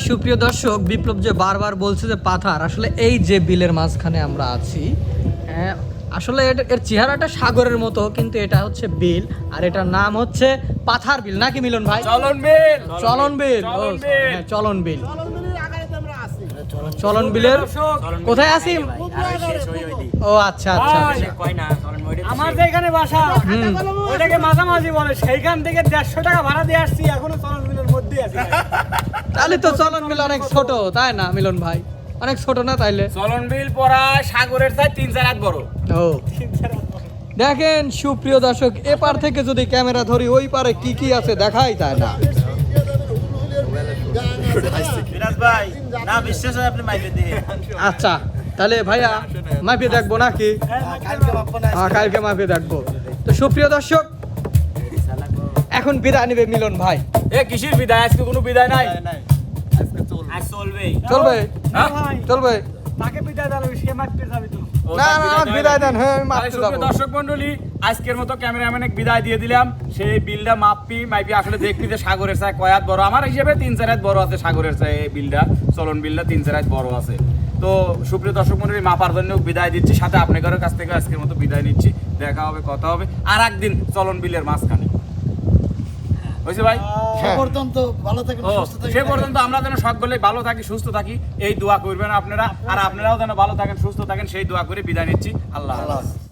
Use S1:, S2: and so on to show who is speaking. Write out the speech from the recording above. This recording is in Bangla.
S1: সুপ্রিয় দর্শক বিপ্লব যে বারবার বলছে যে পাথার আসলে এই যে বিলের মাঝখানে আমরা আছি হ্যাঁ, আসলে এটা- এর চেহারাটা সাগরের মতো কিন্তু এটা হচ্ছে বিল আর এটার নাম হচ্ছে পাথার বিল। নাকি মিলন ভাই?
S2: চলন বিল।
S1: চলন বিল। ও,
S2: চলন বিল।
S1: হ্যাঁ, চলন বিল। চলন বিলের কোথায় আছি ও আচ্ছা আচ্ছা আচ্ছা।
S2: আমার যে এখানে বাসা। ওটাকে মাঝামাঝি বলে সেইখান থেকে দেড়শো টাকা ভাড়া দিয়ে আসছি এখনও চলন বিলের মধ্যেই আছি।
S1: তাহলে তো চলন বিল অনেক ছোট তাই না মিলন ভাই? অনেক ছোট না তাইলে?
S2: চলন বিল পড়া সাগরের চাই তিন চার হাত বড়।
S1: ও। দেখেন সুপ্রিয় দর্শক এপার থেকে যদি ক্যামেরা ধরি ওই পারে কি কি আছে দেখাই তাই না?
S3: বিরাজ ভাই না বিশ্বাস আপনি মাইকে দিয়ে।
S1: আচ্ছা তাহলে ভাইয়া মাপে দেখব নাকি? হ্যাঁ কালকে মাপে দেখব। তো সুপ্রিয় দর্শক এখন বিদায় নেবে মিলন ভাই।
S2: এ কিসির বিদায়? আজকে কোনো বিদায় নাই।
S1: চলবে
S2: হ্যাঁ?
S1: চলবে
S2: তাকে বিদায় দিলে সে মারতে যাবি তো।
S1: না না বিদায় দেন হ্যাঁ যাব।
S2: দর্শক আজকের মতো ক্যামেরাম্যানে বিদায় দিয়ে দিলাম। সেই বিলটা মাপি মাইপি আসলে দেখবি যে সাগরের চাই কয়াত বড়। আমার হিসেবে তিন চার হাত বড় আছে সাগরের চাই এই বিলটা। চলন বিলটা তিন চার হাত বড় আছে। তো সুপ্রিয় দর্শক মন্ডলী মাপার জন্য বিদায় দিচ্ছি। সাথে আপনাদের কাছ থেকে আজকের মতো বিদায় নিচ্ছি। দেখা হবে কথা হবে। আর একদিন চলন বিলের মাঝখানে। হয়েছে ভাই?
S4: সে পর্যন্ত ভালো থাকেন
S2: সে পর্যন্ত আমরা যেন সকলে ভালো থাকি সুস্থ থাকি এই দোয়া করবেন আপনারা। আর আপনারাও যেন ভালো থাকেন সুস্থ থাকেন সেই দোয়া করে বিদায় নিচ্ছি। আল্লাহ হাফেজ।